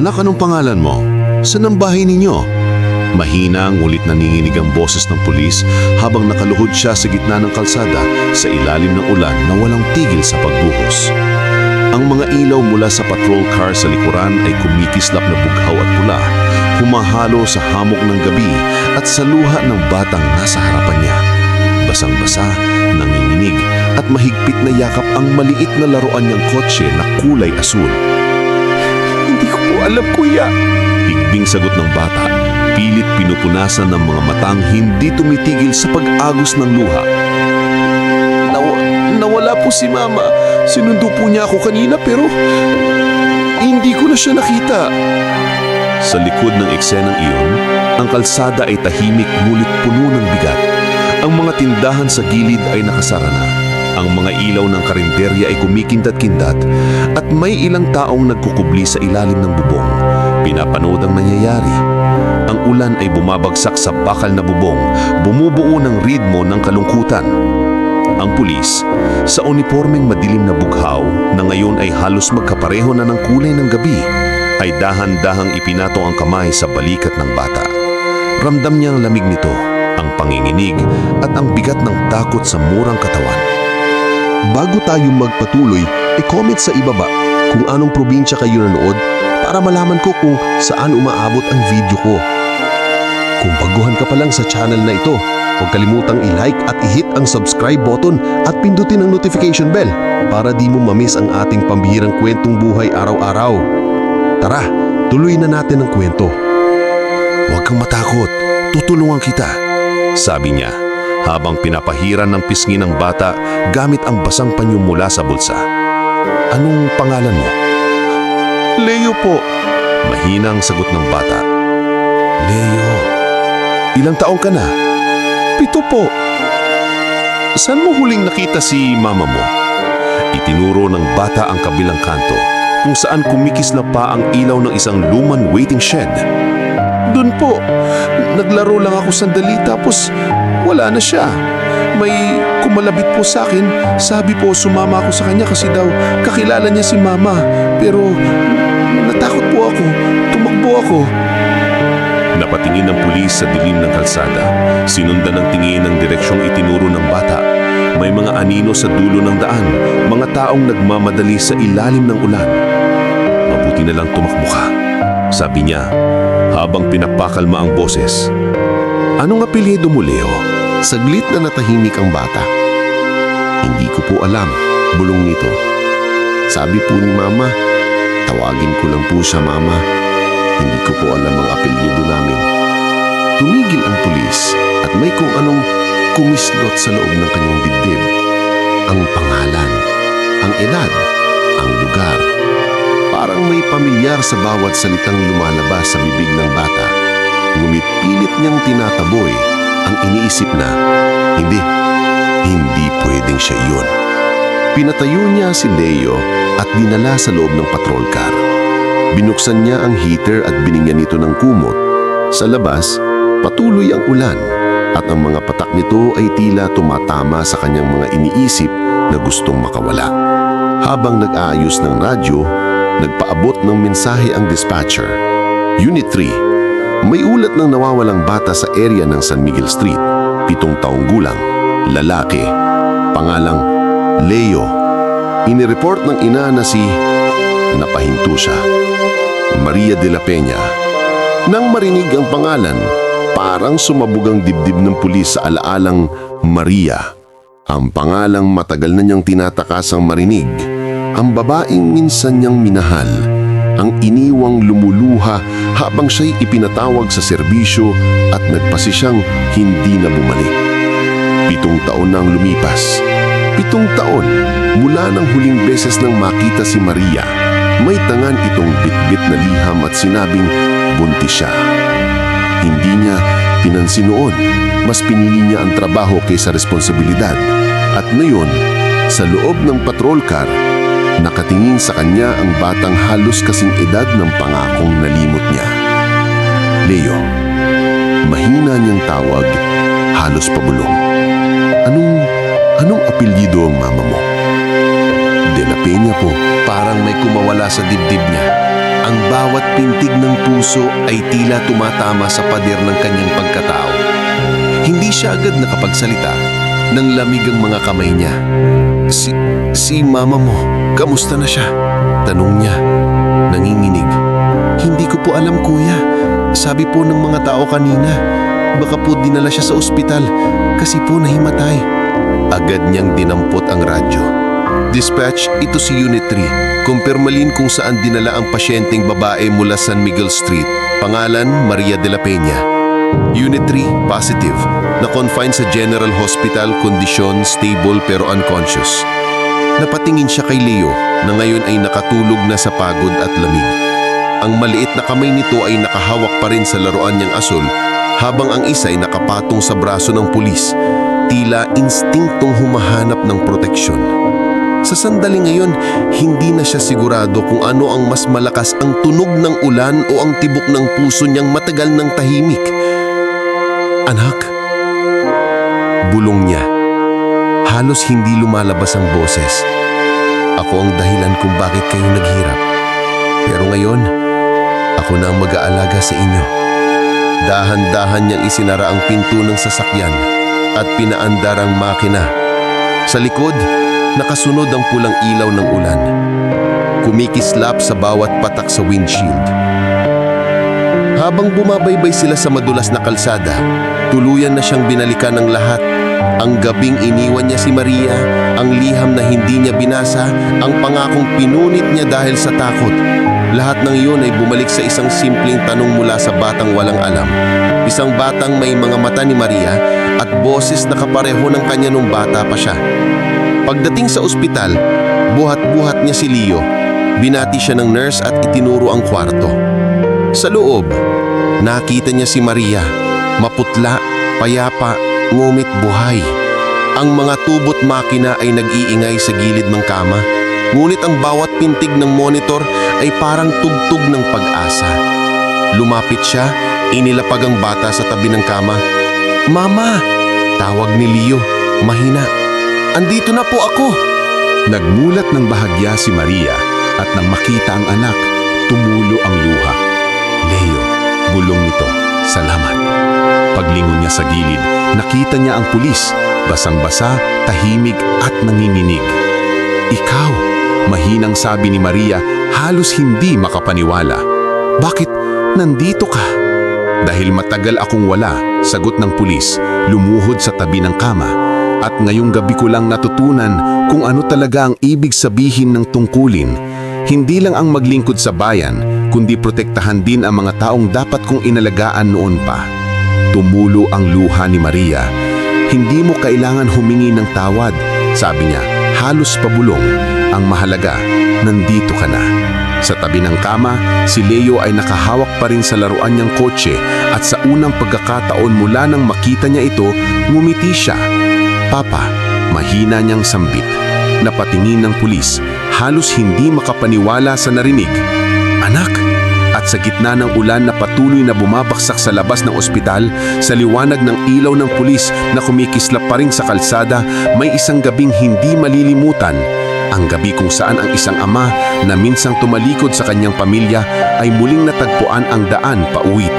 Anak, anong pangalan mo? Saan ang bahay ninyo? Mahina ngulit nanginginig ang boses ng pulis habang nakaluhod siya sa gitna ng kalsada sa ilalim ng ulan na walang tigil sa pagbuhos. Ang mga ilaw mula sa patrol car sa likuran ay kumikislap na bughaw at pula, humahalo sa hamok ng gabi at sa luha ng batang nasa harapan niya. Basang-basa, nanginginig at mahigpit na yakap ang maliit na laruan niyang kotse na kulay asul. Ko alam, kuya. Higbing sagot ng bata, pilit pinupunasan ng mga matang hindi tumitigil sa pag-agos ng luha. Naw- nawala po si mama. Sinundo po niya ako kanina pero hindi ko na siya nakita. Sa likod ng eksenang iyon, ang kalsada ay tahimik ngunit puno ng bigat. Ang mga tindahan sa gilid ay nakasara na. Ang mga ilaw ng karinderya ay kumikindat-kindat at may ilang taong nagkukubli sa ilalim ng bubong. Pinapanood ang nangyayari. Ang ulan ay bumabagsak sa bakal na bubong, bumubuo ng ritmo ng kalungkutan. Ang pulis, sa uniformeng madilim na bughaw na ngayon ay halos magkapareho na ng kulay ng gabi, ay dahan-dahang ipinato ang kamay sa balikat ng bata. Ramdam niya ang lamig nito, ang panginginig at ang bigat ng takot sa murang katawan. Bago tayo magpatuloy, i-comment sa ibaba kung anong probinsya kayo nanood para malaman ko kung saan umaabot ang video ko. Kung baguhan ka pa lang sa channel na ito, huwag kalimutang i-like at i-hit ang subscribe button at pindutin ang notification bell para di mo mamiss ang ating pambihirang kwentong buhay araw-araw. Tara, tuloy na natin ang kwento. Huwag kang matakot, tutulungan kita, sabi niya habang pinapahiran ng pisngi ng bata gamit ang basang panyo mula sa bulsa. Anong pangalan mo? Leo po. Mahinang sagot ng bata. Leo, ilang taong ka na? Pito po. Saan mo huling nakita si mama mo? Itinuro ng bata ang kabilang kanto kung saan kumikislap pa ang ilaw ng isang luman waiting shed. Doon po. Naglaro lang ako sandali tapos wala na siya. May kumalabit po sa akin. Sabi po sumama ako sa kanya kasi daw kakilala niya si mama. Pero natakot po ako. Tumakbo ako. Napatingin ng pulis sa dilim ng kalsada. Sinundan ng tingin ng direksyong itinuro ng bata. May mga anino sa dulo ng daan, mga taong nagmamadali sa ilalim ng ulan. Mabuti na lang tumakbo ka, sabi niya habang pinapakalma ang boses. Anong apelyido mo, Leo? Saglit na natahimik ang bata. Hindi ko po alam, bulong nito. Sabi po ni mama, tawagin ko lang po siya mama. Hindi ko po alam ang apelyido namin. Tumigil ang pulis at may kung anong kumislot sa loob ng kanyang dibdib. Ang pangalan, ang edad, ang lugar. Parang may pamilyar sa bawat salitang lumalabas sa bibig ng bata. Ngunit pilit niyang tinataboy ang iniisip na, hindi, hindi pwedeng siya yun. Pinatayo niya si Leo at dinala sa loob ng patrol car. Binuksan niya ang heater at binigyan ito ng kumot. Sa labas, patuloy ang ulan at ang mga patak nito ay tila tumatama sa kanyang mga iniisip na gustong makawala. Habang nag-aayos ng radyo, nagpaabot ng mensahe ang dispatcher. Unit 3, may ulat ng nawawalang bata sa area ng San Miguel Street. Pitong taong gulang, lalaki, pangalang Leo. Inireport ng ina na si napahinto siya. Maria de la Peña. Nang marinig ang pangalan, parang sumabog ang dibdib ng pulis sa alaalang Maria. Ang pangalang matagal na niyang tinatakasang marinig. Ang babaeng minsan niyang minahal. Ang iniwang lumuluha habang siya'y ipinatawag sa serbisyo at nagpasi siyang hindi na bumalik. Pitong taon na ang lumipas. Pitong taon mula nang huling beses nang makita si Maria. May tangan itong bitbit na liham at sinabing buntis siya. Hindi niya pinansin noon. Mas pinili niya ang trabaho kaysa responsibilidad. At ngayon, sa loob ng patrol car, nakatingin sa kanya ang batang halos kasing edad ng pangakong nalimot niya. Leo, mahina niyang tawag, halos pabulong. Anong, anong apelyido ang mama mo? De La Peña po. Parang may kumawala sa dibdib niya. Ang bawat pintig ng puso ay tila tumatama sa pader ng kanyang pagkatao. Hindi siya agad nakapagsalita nang lamig ang mga kamay niya. Si, si mama mo, kamusta na siya? Tanong niya, nanginginig. Hindi ko po alam kuya. Sabi po ng mga tao kanina, baka po dinala siya sa ospital kasi po nahimatay. Agad niyang dinampot ang radyo. Dispatch, ito si Unit 3. Kumpirmalin kung saan dinala ang pasyenteng babae mula San Miguel Street. Pangalan, Maria de la Peña. Unit 3, positive. Na-confine sa General Hospital, kondisyon stable pero unconscious. Napatingin siya kay Leo na ngayon ay nakatulog na sa pagod at lamig. Ang maliit na kamay nito ay nakahawak pa rin sa laruan niyang asul habang ang isa ay nakapatong sa braso ng pulis, tila instinktong humahanap ng proteksyon. Sa sandali ngayon, hindi na siya sigurado kung ano ang mas malakas ang tunog ng ulan o ang tibok ng puso niyang matagal ng tahimik. Anak, bulong niya. Halos hindi lumalabas ang boses. Ako ang dahilan kung bakit kayo naghirap. Pero ngayon, ako na ang mag-aalaga sa inyo. Dahan-dahan niyang isinara ang pinto ng sasakyan at pinaandar ang makina. Sa likod, nakasunod ang pulang ilaw ng ulan. Kumikislap sa bawat patak sa windshield. Habang bumabaybay sila sa madulas na kalsada, tuluyan na siyang binalikan ng lahat. Ang gabing iniwan niya si Maria, ang liham na hindi niya binasa, ang pangakong pinunit niya dahil sa takot. Lahat ng iyon ay bumalik sa isang simpleng tanong mula sa batang walang alam. Isang batang may mga mata ni Maria at boses na kapareho ng kanya nung bata pa siya. Pagdating sa ospital, buhat-buhat niya si Leo. Binati siya ng nurse at itinuro ang kwarto. Sa loob, nakita niya si Maria. Maputla, payapa, ngumit buhay. Ang mga tubot makina ay nag-iingay sa gilid ng kama. Ngunit ang bawat pintig ng monitor ay parang tugtog ng pag-asa. Lumapit siya, inilapag ang bata sa tabi ng kama. Mama! Tawag ni Leo, mahina. Andito na po ako! Nagmulat ng bahagya si Maria at nang makita ang anak, tumulo ang luha. Leo, bulong nito, salamat. Paglingon niya sa gilid, nakita niya ang pulis, basang-basa, tahimik at nanginginig. Ikaw, mahinang sabi ni Maria, halos hindi makapaniwala. Bakit nandito ka? Dahil matagal akong wala, sagot ng pulis, lumuhod sa tabi ng kama. At ngayong gabi ko lang natutunan kung ano talaga ang ibig sabihin ng tungkulin. Hindi lang ang maglingkod sa bayan, kundi protektahan din ang mga taong dapat kong inalagaan noon pa. Tumulo ang luha ni Maria. Hindi mo kailangan humingi ng tawad, sabi niya, halos pabulong. Ang mahalaga, nandito ka na. Sa tabi ng kama, si Leo ay nakahawak pa rin sa laruan niyang kotse at sa unang pagkakataon mula nang makita niya ito, ngumiti siya. Papa, mahina niyang sambit. Napatingin ng pulis, halos hindi makapaniwala sa narinig. Anak! At sa gitna ng ulan na patuloy na bumabaksak sa labas ng ospital, sa liwanag ng ilaw ng pulis na kumikislap pa rin sa kalsada, may isang gabing hindi malilimutan. Ang gabi kung saan ang isang ama na minsang tumalikod sa kanyang pamilya ay muling natagpuan ang daan pauwi.